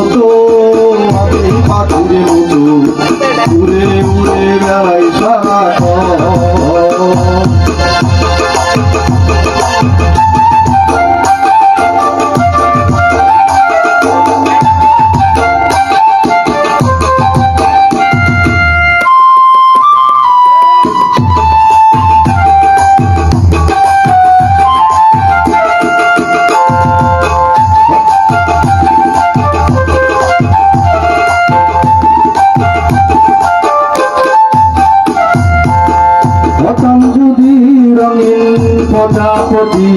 আমি পাখির মতো উড়ে উড়ে বেড়াই সারাক্ষণ রঙিন প্রজাপতি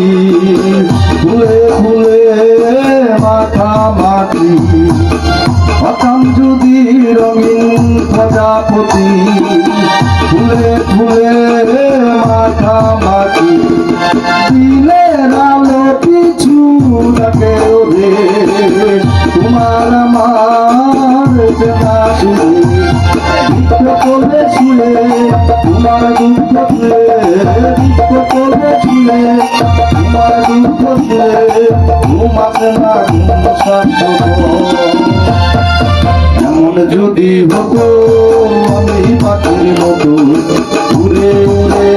ফুলে ফুলে মাথা মাটি। যদি রঙিন প্রজাপতি ফুলে ফুলে মাথা মাটি। আলো কিছু লাগে ওরে, তোমার আমার করে শুনে তোমার দুঃখ এমন যদি হতো আমি পাখির মতো উড়ে উড়ে